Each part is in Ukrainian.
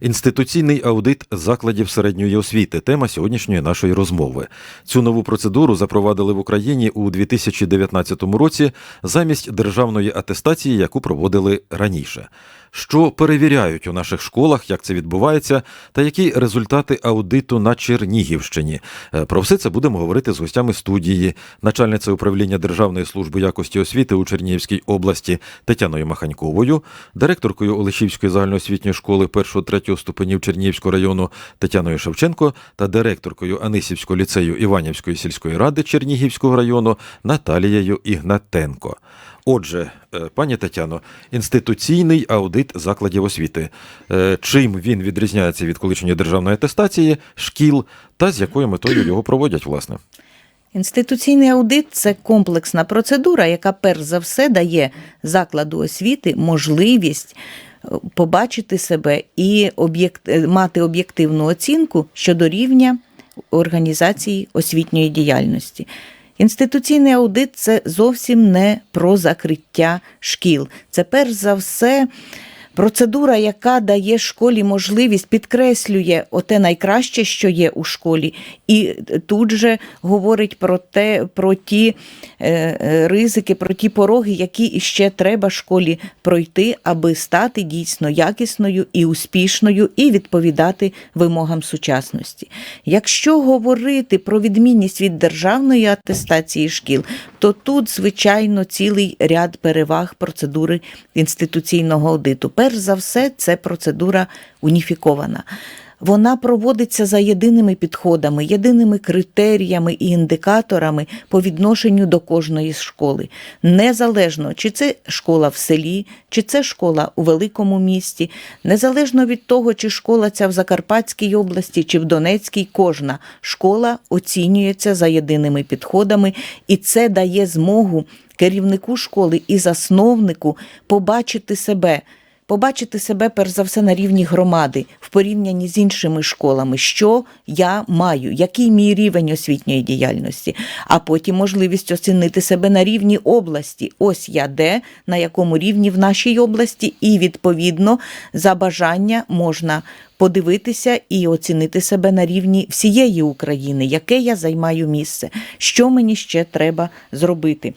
Інституційний аудит закладів середньої освіти. Тема сьогоднішньої нашої розмови. Цю нову процедуру запровадили в Україні у 2019 році замість державної атестації, яку проводили раніше. Що перевіряють у наших школах, як це відбувається, та які результати аудиту на Чернігівщині. Е, Про все це будемо говорити з гостями студії, начальниця управління Державної служби якості освіти у Чернігівській області Тетяною Маханьковою, директоркою Олешівської загальноосвітньої школи 1-3 ступенів Чернігівського району Тетяною Шевченко та директоркою Анисівського ліцею Іванівської сільської ради Чернігівського району Наталією Ігнатенко. Отже, е, пані Тетяно, інституційний аудит закладів освіти. Е, Чим він відрізняється від колишньої державної атестації, шкіл та з якою метою його проводять, власне? Інституційний аудит це комплексна процедура, яка перш за все дає закладу освіти можливість побачити себе і е, мати об'єктивну оцінку щодо рівня організації освітньої діяльності. Інституційний аудит це зовсім не про закриття шкіл. Це перш за все процедура, яка дає школі можливість, підкреслює оте найкраще, що є у школі, і тут же говорить про те, про ті ризики, про ті пороги, які іще треба школі пройти, аби стати дійсно якісною і успішною, і відповідати вимогам сучасності. Якщо говорити про відмінність від державної атестації шкіл, то тут, звичайно, цілий ряд переваг процедури інституційного аудиту. Перш за все, це процедура уніфікована. Вона проводиться за єдиними підходами, єдиними критеріями і індикаторами по відношенню до кожної школи. Незалежно, чи це школа в селі, чи це школа у великому місті, незалежно від того, чи школа ця в Закарпатській області, чи в Донецькій, кожна школа оцінюється за єдиними підходами, і це дає змогу керівнику школи і засновнику побачити себе побачити себе перш за все на рівні громади в порівнянні з іншими школами, що я маю, який мій рівень освітньої діяльності, а потім можливість оцінити себе на рівні області. Ось я де, на якому рівні в нашій області, і відповідно за бажання можна. Подивитися і оцінити себе на рівні всієї України, яке я займаю місце, що мені ще треба зробити.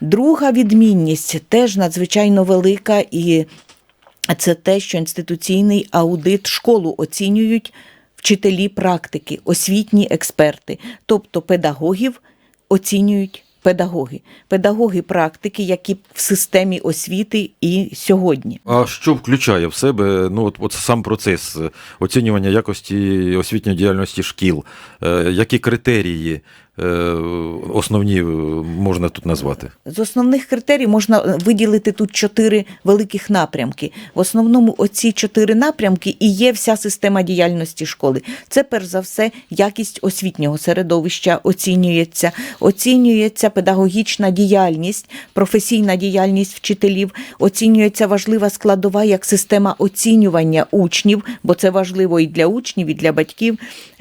Друга відмінність теж надзвичайно велика і це те, що інституційний аудит школу оцінюють вчителі практики, освітні експерти, тобто педагогів оцінюють педагоги, педагоги практики, які в системі освіти і сьогодні. А що включає в себе ну, от, от сам процес е, оцінювання якості освітньої діяльності шкіл? Е, які критерії основні е, можна тут назвати? З основних критерій можна е, виділити тут чотири великих напрямки. В основному оці чотири напрямки і є вся система діяльності школи. Це перш за все якість освітнього середовища оцінюється, оцінюється педагогічна діяльність, професійна діяльність вчителів, оцінюється важлива складова як система оцінювання учнів, бо це важливо і для учнів, і для батьків,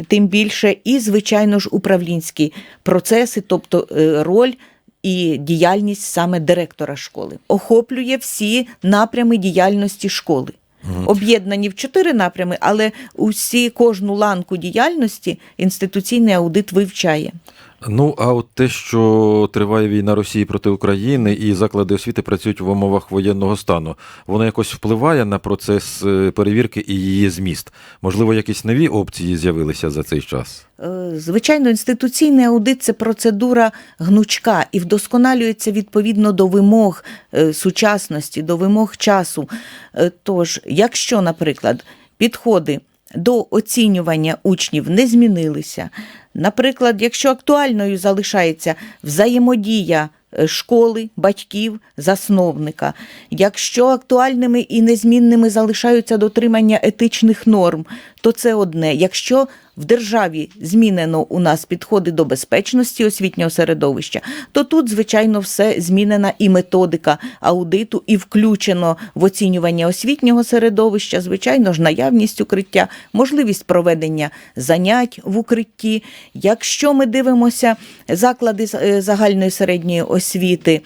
тим більше, і звичайно ж управлінські процеси, тобто е, роль. І діяльність саме директора школи охоплює всі напрями діяльності школи. Об'єднані в чотири напрями, але усі кожну ланку діяльності інституційний аудит вивчає. Ну, а от те, що триває війна Росії проти України і заклади освіти працюють в умовах воєнного стану, воно якось впливає на процес е, перевірки і її зміст. Можливо, якісь нові опції з'явилися за цей час. Е, Звичайно, інституційний аудит це процедура гнучка і вдосконалюється відповідно до вимог е, сучасності, до вимог часу. Тож, якщо, наприклад, підходи до оцінювання учнів не змінилися, наприклад, якщо актуальною залишається взаємодія е, школи, батьків, засновника, якщо актуальними і незмінними залишаються дотримання етичних норм, то це одне. Якщо в державі змінено у нас підходи до безпечності освітнього середовища, то тут, звичайно, все змінена і методика аудиту, і включено в оцінювання освітнього середовища, звичайно ж, наявність укриття, можливість проведення занять в укритті. Якщо ми дивимося заклади е, загальної середньої освіти,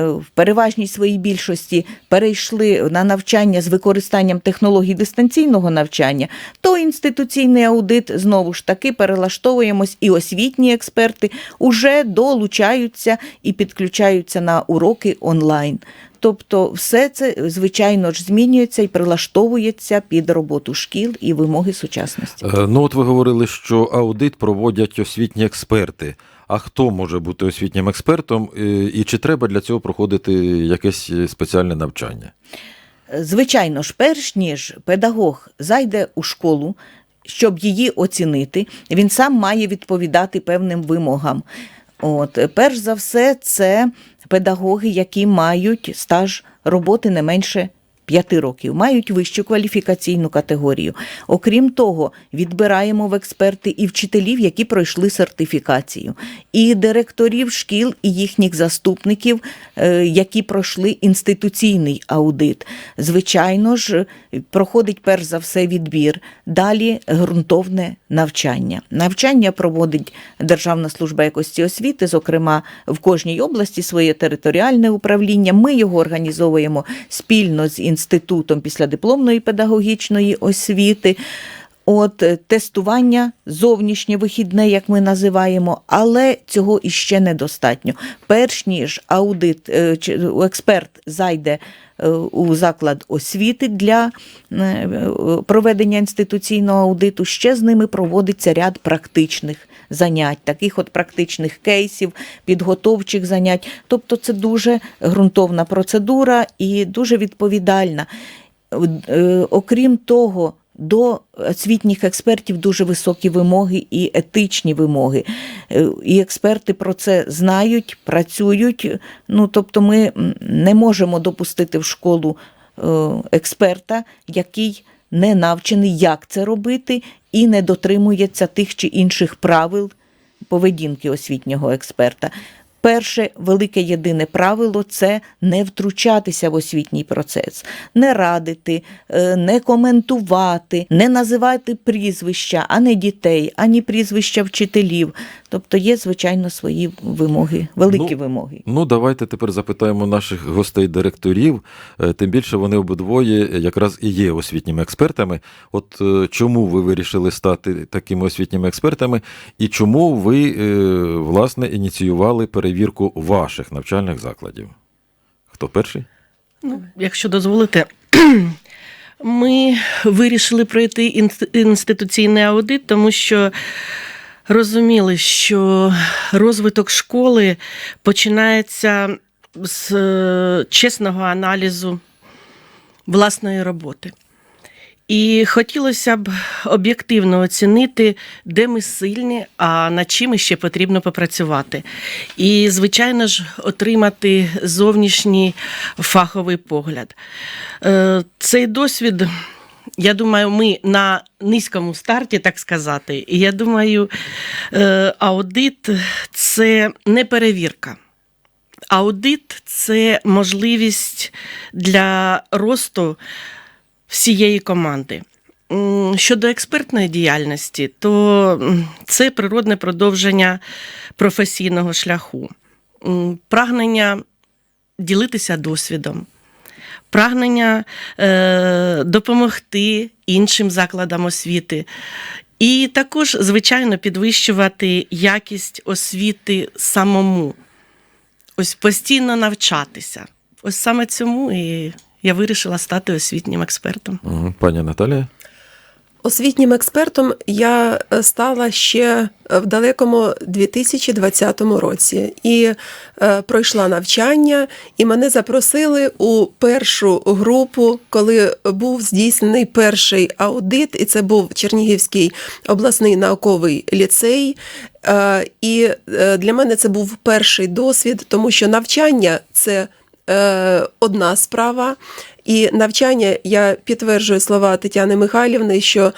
в переважній своїй більшості перейшли на навчання з використанням технологій дистанційного навчання, то інституційний аудит знову ж таки перелаштовуємось, і освітні експерти вже долучаються і підключаються на уроки онлайн. Тобто, все це звичайно ж змінюється і прилаштовується під роботу шкіл і вимоги сучасності. Е, Ну, от ви говорили, що аудит проводять освітні експерти. А хто може бути освітнім експертом, е, і чи треба для цього проходити якесь спеціальне навчання? Звичайно ж, перш ніж педагог зайде у школу, щоб її оцінити, він сам має відповідати певним вимогам. От, перш за все, це педагоги, які мають стаж роботи не менше. П'яти років мають вищу кваліфікаційну категорію. Окрім того, відбираємо в експерти і вчителів, які пройшли сертифікацію, і директорів шкіл, і їхніх заступників, е, які пройшли інституційний аудит. Звичайно ж, проходить перш за все відбір. Далі ґрунтовне навчання. Навчання проводить Державна служба якості освіти, зокрема в кожній області своє територіальне управління. Ми його організовуємо спільно з інститутом післядипломної педагогічної освіти. От е, тестування зовнішнє вихідне, як ми називаємо, але цього іще недостатньо. Перш ніж аудит, е, експерт зайде е, у заклад освіти для проведення інституційного аудиту, ще з ними проводиться ряд практичних занять, таких от практичних кейсів, підготовчих занять. Тобто це дуже ґрунтовна процедура і дуже відповідальна. Е, Окрім того, до освітніх експертів дуже високі вимоги і етичні вимоги. Е, І експерти про це знають, працюють. Ну, тобто ми не можемо допустити в школу е, експерта, який не навчений, як це робити, і не дотримується тих чи інших правил поведінки освітнього експерта. Перше велике єдине правило це не втручатися в освітній процес, не радити, е, не коментувати, не називати прізвища, а не дітей, ані прізвища вчителів. Тобто є, звичайно, свої вимоги, великі Ну, вимоги. Ну, давайте тепер запитаємо наших гостей-директорів. Е, Тим більше вони обидвоє якраз і є освітніми експертами. От е, чому ви вирішили стати такими освітніми експертами, і чому ви, власне, ініціювали перевірку ваших навчальних закладів? Хто перший? Ну, якщо дозволите, ми вирішили пройти інституційний аудит, тому що розуміли, що розвиток школи починається з е, чесного аналізу власної роботи. І хотілося б об'єктивно оцінити, де ми сильні, а над чим ще потрібно попрацювати. І, звичайно ж, отримати зовнішній фаховий погляд. Е, Цей досвід, я думаю, ми на низькому старті, так сказати. І я думаю, е, аудит це не перевірка. Аудит це можливість для росту всієї команди. Щодо експертної діяльності, то це природне продовження професійного шляху, прагнення ділитися досвідом, прагнення е, допомогти іншим закладам освіти. І також, звичайно, підвищувати якість освіти самому. Ось постійно навчатися. Ось саме цьому і я вирішила стати освітнім експертом. Пані Наталія? Освітнім експертом я е, стала ще е, в далекому 2020 році і е, пройшла навчання, і мене запросили у першу групу, коли був здійснений перший аудит, і це був Чернігівський обласний науковий ліцей. Е, І е, для мене це був перший досвід, тому що навчання це е, одна справа. І навчання, я підтверджую слова Тетяни Михайлівни, що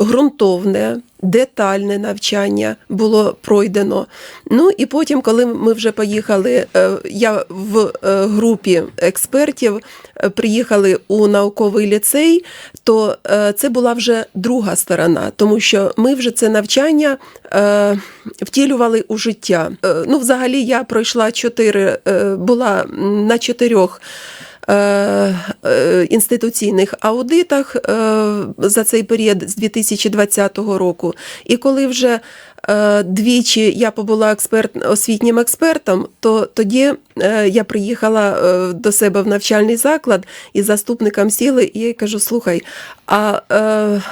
ґрунтовне, детальне навчання було пройдено. Ну і потім, коли ми вже поїхали, е, я в е, групі експертів е, приїхали у науковий ліцей, то це була вже друга сторона, тому що ми вже це навчання втілювали у життя. Ну, взагалі, я пройшла чотири, була на чотирьох. Е, е, Інституційних аудитах е, за цей період з 2020 року. І коли вже двічі я побула експерт, освітнім експертом, то тоді е, я приїхала е, до себе в навчальний заклад і з заступником сіли, і я кажу: слухай, а е,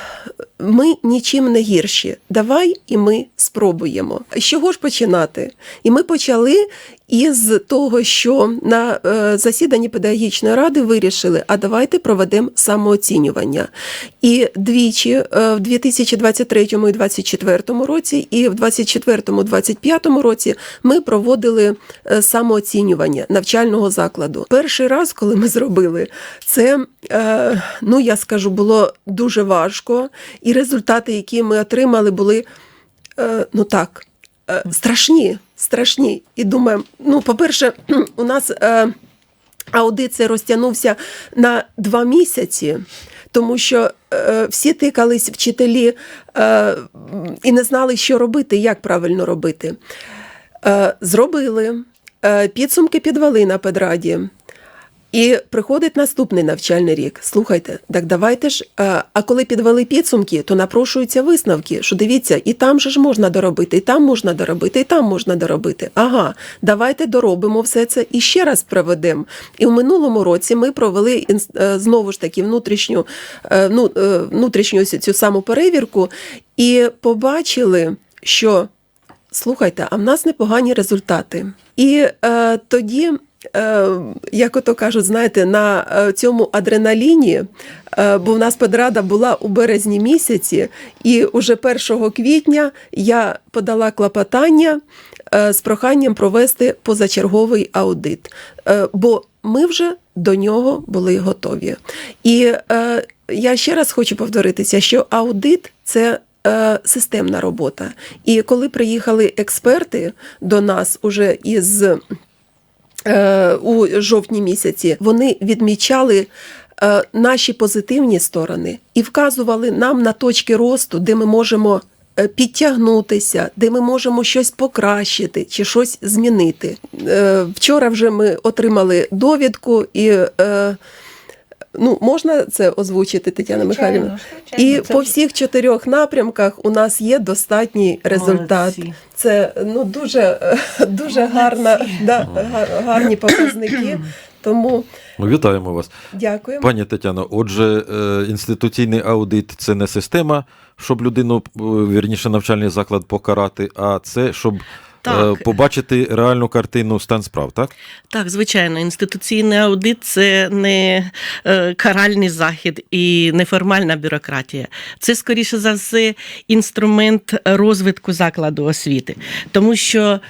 ми нічим не гірші. Давай і ми спробуємо. З чого ж починати? І ми почали із того, що на е, засіданні педагогічної ради вирішили, а давайте проведемо самооцінювання. І двічі е, в 2023 і 2024 році, і в 2024-2025 році ми проводили е, самооцінювання навчального закладу. Перший раз, коли ми зробили це, е, ну я скажу, було дуже важко, і результати, які ми отримали, були е, ну так, страшні. Страшні. І думаємо, ну, по-перше, у нас аудит це розтягнувся на два місяці, тому що е, всі тикались вчителі е, і не знали, що робити, як правильно робити. Е, зробили, е, підсумки підвели на педраді. І приходить наступний навчальний рік. Слухайте, так давайте ж. А, а коли підвели підсумки, то напрошуються висновки, що дивіться, і там же ж можна доробити, і там можна доробити, і там можна доробити. Ага, давайте доробимо все це і ще раз проведемо. І в минулому році ми провели е, знову ж таки внутрішню, е, ну, е, внутрішню цю саму перевірку і побачили, що слухайте, а в нас непогані результати. І е, тоді, е, як ото кажуть, знаєте, на е, цьому адреналіні, е, бо в нас педрада була у березні місяці, і уже 1 квітня я подала клопотання е, з проханням провести позачерговий аудит. Е, бо ми вже до нього були готові. І е, я ще раз хочу повторитися, що аудит це е, системна робота. І коли приїхали експерти до нас уже із е, у жовтні місяці, вони відмічали. е, Наші позитивні сторони і вказували нам на точки росту, де ми можемо е, підтягнутися, де ми можемо щось покращити чи щось змінити. Е, Вчора вже ми отримали довідку і. Ну, можна це озвучити, Тетяна Михайлівна? І по всіх чотирьох напрямках у нас є достатній результат. Молодці. Це ну дуже, дуже гарна, да, гар- гарні показники. Тому Ну, вітаємо вас. дякуємо. Пані Тетяно, отже, е, інституційний аудит це не система, щоб людину, е, вірніше, навчальний заклад покарати, а це щоб Так. е, побачити реальну картину стан справ, так? Так, звичайно, інституційний аудит це не е, каральний захід і неформальна бюрократія. Це, скоріше за все, інструмент розвитку закладу освіти, тому що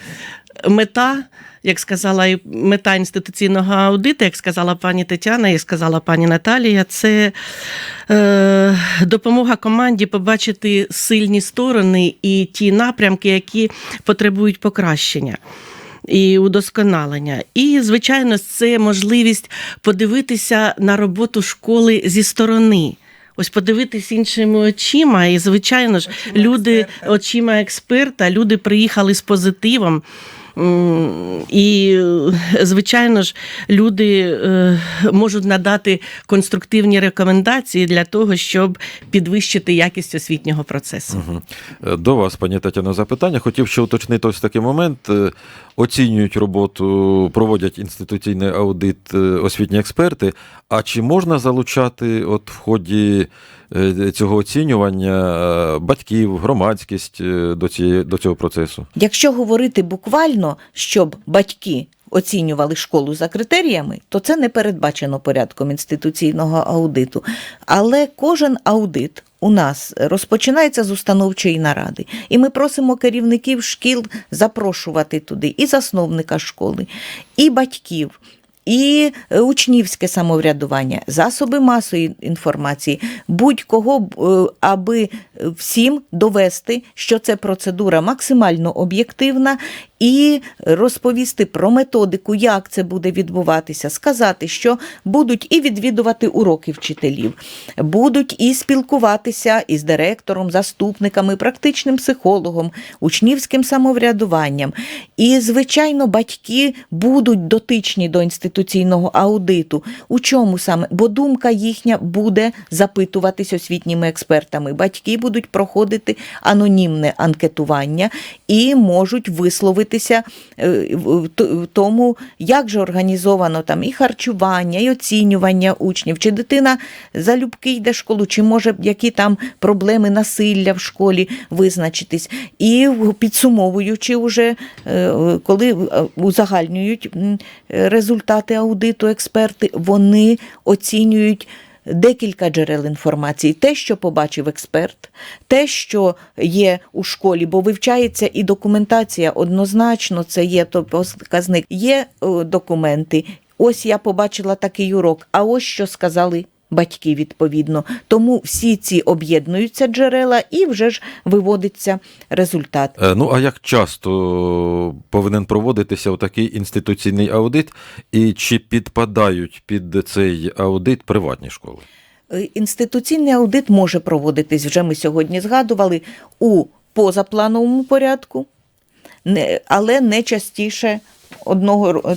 мета. Як сказала і мета інституційного аудиту, як сказала пані Тетяна і сказала пані Наталія, це е, допомога команді побачити сильні сторони і ті напрямки, які потребують покращення і удосконалення. І, звичайно, це можливість подивитися на роботу школи зі сторони. Ось подивитись іншими очима, і звичайно ж, люди очима експерта, люди приїхали з позитивом. І, звичайно ж, люди е, можуть надати конструктивні рекомендації для того, щоб підвищити якість освітнього процесу. Е, До вас, пані Тетяно, запитання. Хотів ще уточнити ось такий момент. Е, Оцінюють роботу, проводять інституційний аудит освітні експерти. А чи можна залучати от в ході цього оцінювання е, батьків, громадськість е, до, цієї, до цього процесу? Якщо говорити буквально, щоб батьки оцінювали школу за критеріями, то це не передбачено порядком інституційного аудиту. Але кожен аудит у нас розпочинається з установчої наради. І ми просимо керівників шкіл запрошувати туди і засновника школи, і батьків. І е, учнівське самоврядування, засоби масової інформації, будь-кого, е, аби всім довести, що це процедура максимально об'єктивна, і розповісти про методику, як це буде відбуватися, сказати, що будуть і відвідувати уроки вчителів, будуть і спілкуватися із директором, заступниками, практичним психологом, учнівським самоврядуванням. І, звичайно, батьки будуть дотичні до інституційного аудиту. У чому саме? Бо думка їхня буде запитуватись освітніми експертами. Батьки будуть проходити анонімне анкетування і можуть висловитися е, т- в тому, як же організовано там і харчування, і оцінювання учнів, чи дитина залюбки йде в школу, чи може які там проблеми насилля в школі визначитись. І підсумовуючи вже, е, коли е, узагальнюють е, результати аудиту експерти, вони оцінюють. Декілька джерел інформації, те, що побачив експерт, те, що є у школі, бо вивчається і документація однозначно, це є то показник. Є е, документи. Ось я побачила такий урок, а ось що сказали батьки відповідно. Тому всі ці об'єднуються джерела і вже ж виводиться результат. Е, Ну а як часто повинен проводитися отакий інституційний аудит, і чи підпадають під цей аудит приватні школи? Е, Інституційний аудит може проводитись, вже ми сьогодні згадували, у позаплановому порядку, але не частіше одного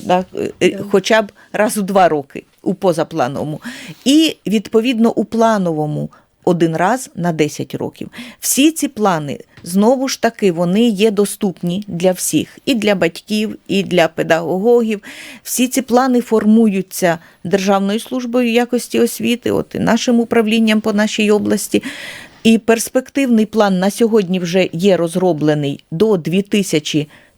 е, хоча б раз у два роки у позаплановому. І відповідно у плановому один раз на 10 років. Всі ці плани, знову ж таки, вони є доступні для всіх, і для батьків, і для педагогів. Всі ці плани формуються Державною службою якості освіти, от і нашим управлінням по нашій області. І перспективний план на сьогодні вже є розроблений до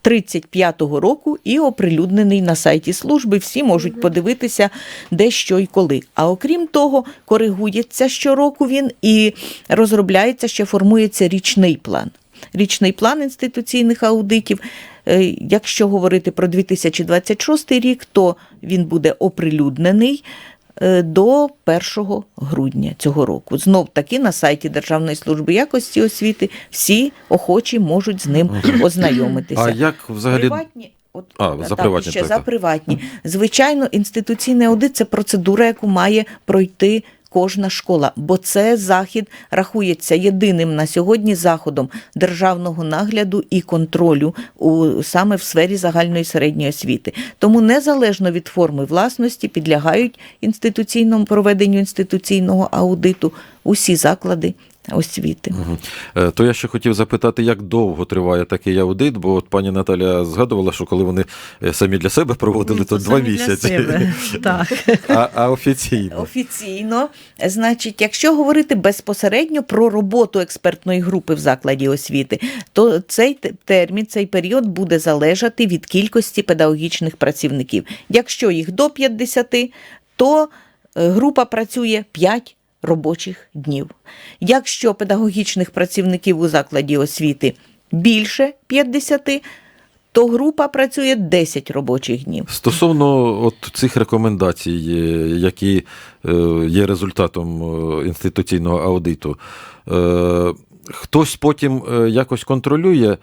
2035 року і оприлюднений на сайті служби. Всі можуть подивитися, де що і коли. А окрім того, коригується щороку він і розробляється, ще формується річний план. Річний план інституційних аудитів. Е, Якщо говорити про 2026 рік, то він буде оприлюднений до 1 грудня цього року. Знов таки на сайті Державної служби якості освіти всі охочі можуть з ним ознайомитися. А як взагалі Приватні, от, А, за приватні, ще так, за приватні. Звичайно, інституційний аудит це процедура, яку має пройти кожна школа, бо це захід рахується єдиним на сьогодні заходом державного нагляду і контролю у саме в сфері загальної середньої освіти. Тому незалежно від форми власності підлягають інституційному проведенню інституційного аудиту усі заклади освіти. Е, То я ще хотів запитати, як довго триває такий аудит, бо от пані Наталя згадувала, що коли вони е, самі для себе проводили, то Це два самі для місяці. себе. Так. А, а офіційно. Офіційно, значить, якщо говорити безпосередньо про роботу експертної групи в закладі освіти, то цей термін, цей період буде залежати від кількості педагогічних працівників. Якщо їх до 50, то е, група працює 5 робочих днів. Якщо педагогічних працівників у закладі освіти більше 50, то група працює 10 робочих днів. Стосовно от цих рекомендацій, е, які е, є результатом е, інституційного аудиту, хтось потім якось контролює,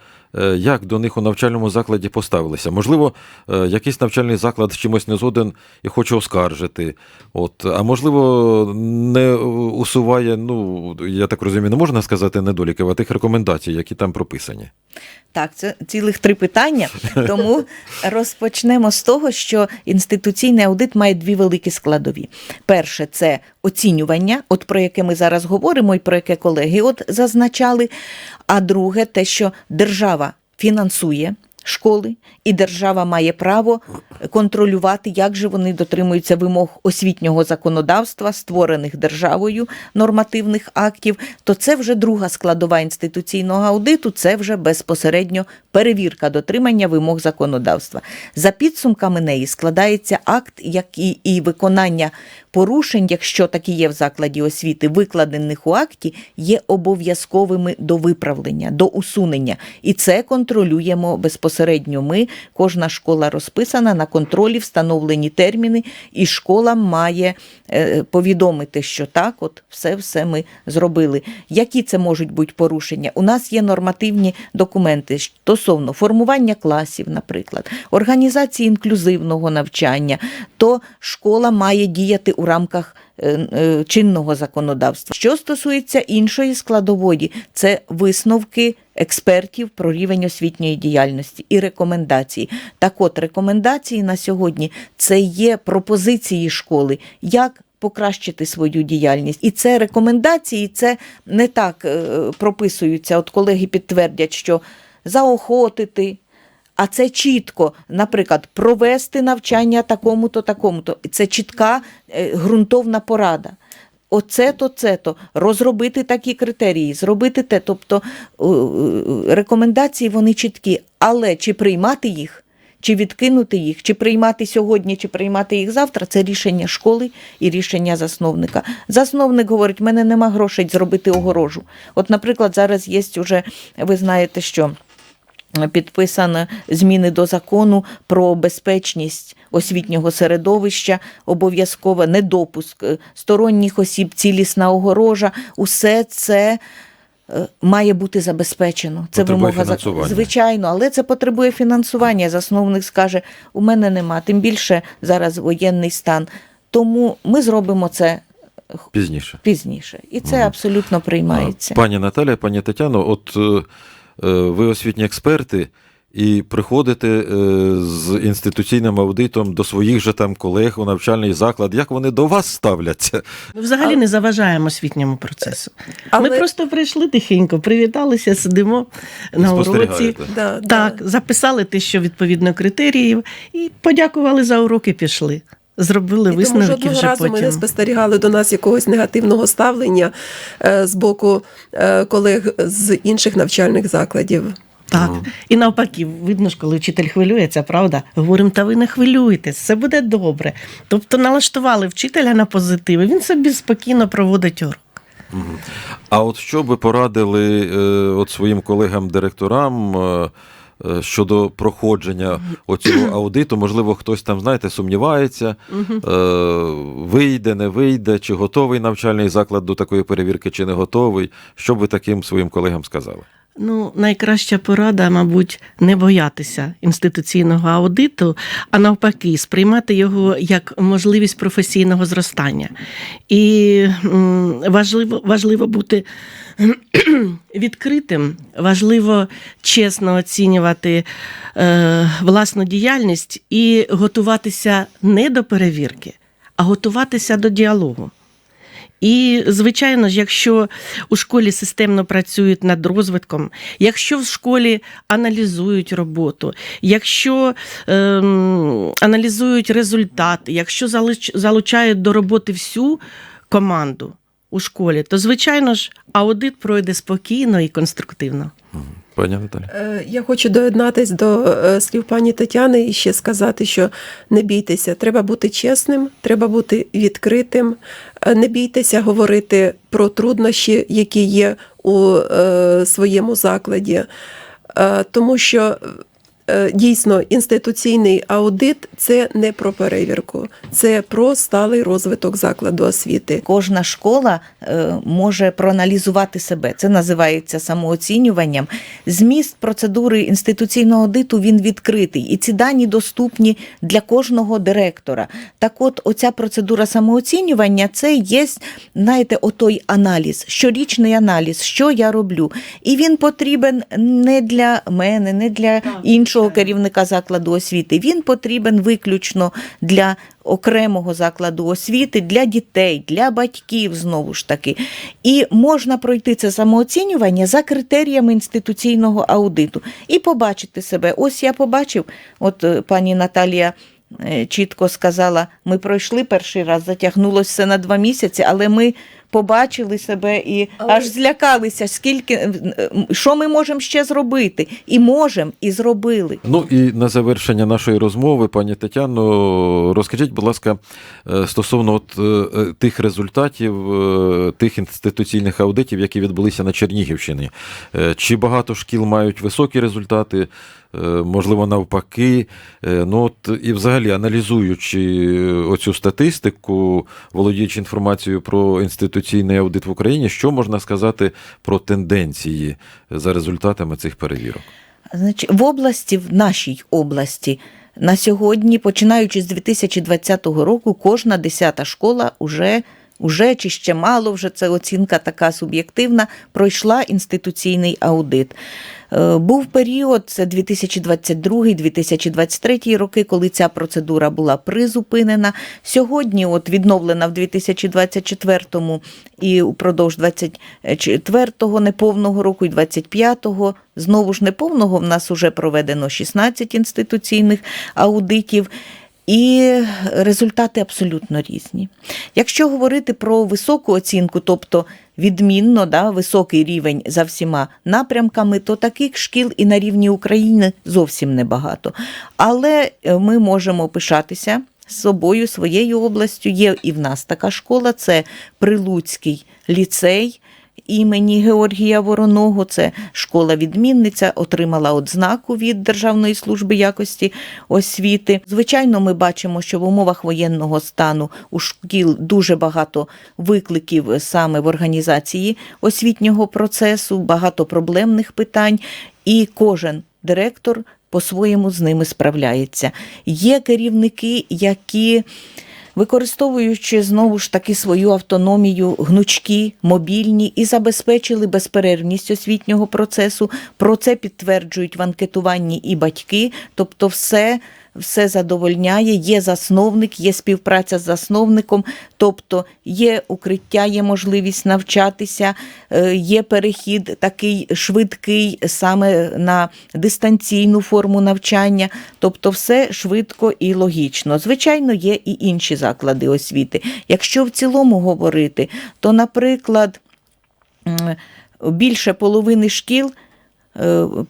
як до них у навчальному закладі поставилися. Можливо, е, якийсь навчальний заклад з чимось не згоден і хоче оскаржити. От, а можливо, не усуває, ну, я так розумію, не можна сказати недоліків, а тих рекомендацій, які там прописані. Так, це цілих три питання. Тому розпочнемо з того, що інституційний аудит має дві великі складові. Перше це оцінювання, от про яке ми зараз говоримо, і про яке колеги от зазначали. А друге, те, що держава фінансує. Школи і держава має право контролювати, як же вони дотримуються вимог освітнього законодавства, створених державою нормативних актів. То це вже друга складова інституційного аудиту. Це вже безпосередньо перевірка дотримання вимог законодавства. За підсумками неї складається акт, як і, і виконання порушень, якщо такі є в закладі освіти, викладених у акті, є обов'язковими до виправлення, до усунення. І це контролюємо безпосередньо безпосередньо ми, кожна школа розписана на контролі, встановлені терміни, і школа має е, повідомити, що так, от все, все ми зробили. Які це можуть бути порушення? У нас є нормативні документи стосовно формування класів, наприклад, організації інклюзивного навчання, то школа має діяти у рамках е, е, чинного законодавства. Що стосується іншої складової, це висновки експертів про рівень освітньої діяльності і рекомендації. Так от, рекомендації на сьогодні це є пропозиції школи, як покращити свою діяльність. І це рекомендації, це не так е, прописуються. От колеги підтвердять, що заохотити. А це чітко, наприклад, провести навчання такому-то, такому-то. Це чітка е, ґрунтовна порада. Оце-то, це-то, розробити такі критерії, зробити те. Тобто е, е, рекомендації вони чіткі, але чи приймати їх, чи відкинути їх, чи приймати сьогодні, чи приймати їх завтра, це рішення школи і рішення засновника. Засновник говорить, в мене нема грошей зробити огорожу. От, наприклад, зараз є уже, ви знаєте, що підписано зміни до закону про безпечність освітнього середовища, обов'язково недопуск е, сторонніх осіб, цілісна огорожа. Усе це е, має бути забезпечено. Це Потребує вимога закону. фінансування. Звичайно, але це потребує фінансування. Засновник скаже: у мене нема, тим більше зараз воєнний стан. Тому ми зробимо це Пізніше. пізніше. І це абсолютно приймається. Пані Наталя, пані Тетяно, от е, е, ви освітні експерти. І приходите е, з інституційним аудитом до своїх же там колег у навчальний заклад. Як вони до вас ставляться? Ми взагалі не заважаємо освітньому процесу. Але- Ми просто прийшли тихенько, привіталися, сидимо на уроці. Да, Так, да. записали те, що відповідно критеріїв, і подякували за уроки, пішли. Зробили висновки жодного вже разу ми не спостерігали до нас якогось негативного ставлення е, з боку е, колег з інших навчальних закладів. Так. І навпаки, видно ж, коли вчитель хвилюється, правда? Говоримо, та ви не хвилюєтесь, все буде добре. Тобто налаштували вчителя на позитив, і він собі спокійно проводить урок. А от що би порадили е, от своїм колегам-директорам е, щодо проходження оцього аудиту? Можливо, хтось там, знаєте, сумнівається, е, вийде, не вийде, чи готовий навчальний заклад до такої перевірки, чи не готовий. Що б ви таким своїм колегам сказали? Ну, найкраща порада, мабуть, не боятися інституційного аудиту, а навпаки, сприймати його як можливість професійного зростання. І важливо, важливо бути відкритим, важливо чесно оцінювати е, власну діяльність і готуватися не до перевірки, а готуватися до діалогу. І, звичайно ж, якщо у школі системно працюють над розвитком, якщо в школі аналізують роботу, якщо ем, аналізують результати, якщо залучають до роботи всю команду у школі, то, звичайно ж, аудит пройде спокійно і конструктивно. Пані Наталя? Е, Я хочу доєднатись до е, слів пані Тетяни і ще сказати, що не бійтеся, треба бути чесним, треба бути відкритим, е, не бійтеся говорити про труднощі, які є у своєму закладі, тому що. Е, Дійсно, інституційний аудит це не про перевірку, це про сталий розвиток закладу освіти. Кожна школа е, може проаналізувати себе. Це називається самооцінюванням. Зміст процедури інституційного аудиту він відкритий, і ці дані доступні для кожного директора. Так, от, оця процедура самооцінювання це є, знаєте, отой аналіз, щорічний аналіз, що я роблю. І він потрібен не для мене, не для іншого керівника закладу освіти. Він потрібен виключно для окремого закладу освіти, для дітей, для батьків знову ж таки. І можна пройти це самооцінювання за критеріями інституційного аудиту і побачити себе. Ось я побачив, от е, пані Наталія. е, Чітко сказала, ми пройшли перший раз, затягнулося все на два місяці, але ми побачили себе і Але- аж злякалися, скільки е, що ми можемо ще зробити, і можемо, і зробили. Ну і на завершення нашої розмови, пані Тетяно, розкажіть, будь ласка, е, стосовно от, е, тих результатів, тих інституційних аудитів, які відбулися на Чернігівщині. Чи багато шкіл мають високі результати? Можливо, навпаки. Ну, от, і взагалі, аналізуючи оцю статистику, володіючи інформацією про інституційний аудит в Україні, що можна сказати про тенденції за результатами цих перевірок? Значить, в області, в нашій області, на сьогодні, починаючи з 2020 року, кожна десята школа уже, уже чи ще мало, вже це оцінка така суб'єктивна, пройшла інституційний аудит. Е, Був період, це 2022-2023 роки, коли ця процедура була призупинена. Сьогодні, от відновлена в 2024-му і упродовж 24-го неповного року і 25-го, знову ж неповного, в нас вже проведено 16 інституційних аудитів. І результати абсолютно різні. Якщо говорити про високу оцінку, тобто відмінно, да, високий рівень за всіма напрямками, то таких шкіл і на рівні України зовсім небагато. Але е, ми можемо пишатися собою, своєю областю. Є і в нас така школа, це Прилуцький ліцей імені Георгія Вороного. Це школа-відмінниця, отримала одзнаку від Державної служби якості освіти. Звичайно, ми бачимо, що в умовах воєнного стану у шкіл дуже багато викликів саме в організації освітнього процесу, багато проблемних питань, і кожен директор по-своєму з ними справляється. Є керівники, які використовуючи знову ж таки свою автономію, гнучкі, мобільні і забезпечили безперервність освітнього процесу. Про це підтверджують в анкетуванні і батьки, тобто все. Все задовольняє, є засновник, є співпраця з засновником, тобто є укриття, є можливість навчатися, е, є перехід такий швидкий саме на дистанційну форму навчання, тобто все швидко і логічно. Звичайно, є і інші заклади освіти. Якщо в цілому говорити, то, наприклад, більше половини шкіл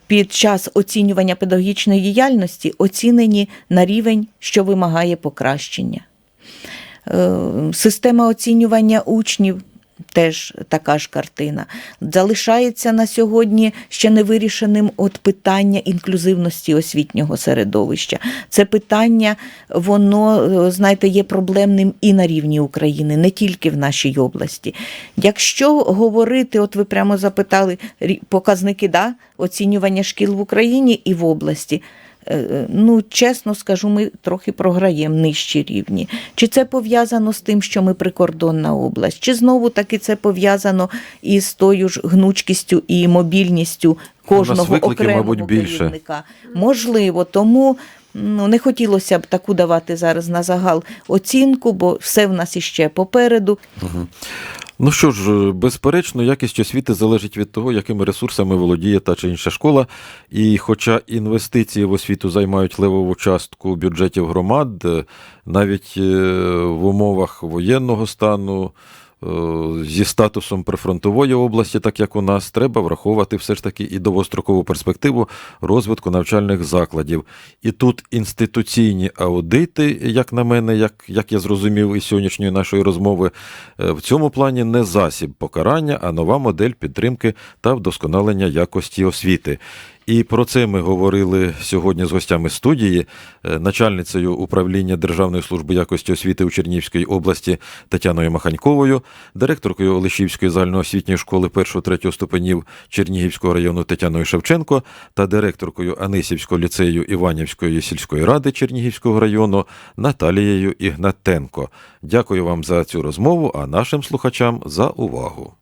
під час оцінювання педагогічної діяльності оцінені на рівень, що вимагає покращення. Е, Система оцінювання учнів. Теж така ж картина. Залишається на сьогодні ще невирішеним от питання інклюзивності освітнього середовища. Це питання, воно, е, знаєте, є проблемним і на рівні України, не тільки в нашій області. Якщо говорити, от ви прямо запитали показники да, оцінювання шкіл в Україні і в області. Е, Ну, чесно скажу, ми трохи програємо нижчі рівні. Чи це пов'язано з тим, що ми прикордонна область, чи знову таки це пов'язано із тою ж гнучкістю і мобільністю кожного викликів, окремого мабуть, більше. керівника? Можливо, тому. Ну, не хотілося б таку давати зараз на загал оцінку, бо все в нас іще попереду. Ну що ж, безперечно, якість освіти залежить від того, якими ресурсами володіє та чи інша школа. І хоча інвестиції в освіту займають левову частку бюджетів громад, е, навіть е, в умовах воєнного стану. Е, Зі статусом прифронтової області, так як у нас, треба враховувати все ж таки і довгострокову перспективу розвитку навчальних закладів. І тут інституційні аудити, як на мене, як, як я зрозумів із сьогоднішньої нашої розмови, е, в цьому плані не засіб покарання, а нова модель підтримки та вдосконалення якості освіти. І про це ми говорили сьогодні з гостями студії, е, начальницею управління Державної служби якості освіти у Чернігівській області Тетяною Маханьковою, директоркою Олешівської загальноосвітньої школи 1-3 ступенів Чернігівського району Тетяною Шевченко та директоркою Анисівського ліцею Іванівської сільської ради Чернігівського району Наталією Ігнатенко. Дякую вам за цю розмову, а нашим слухачам за увагу.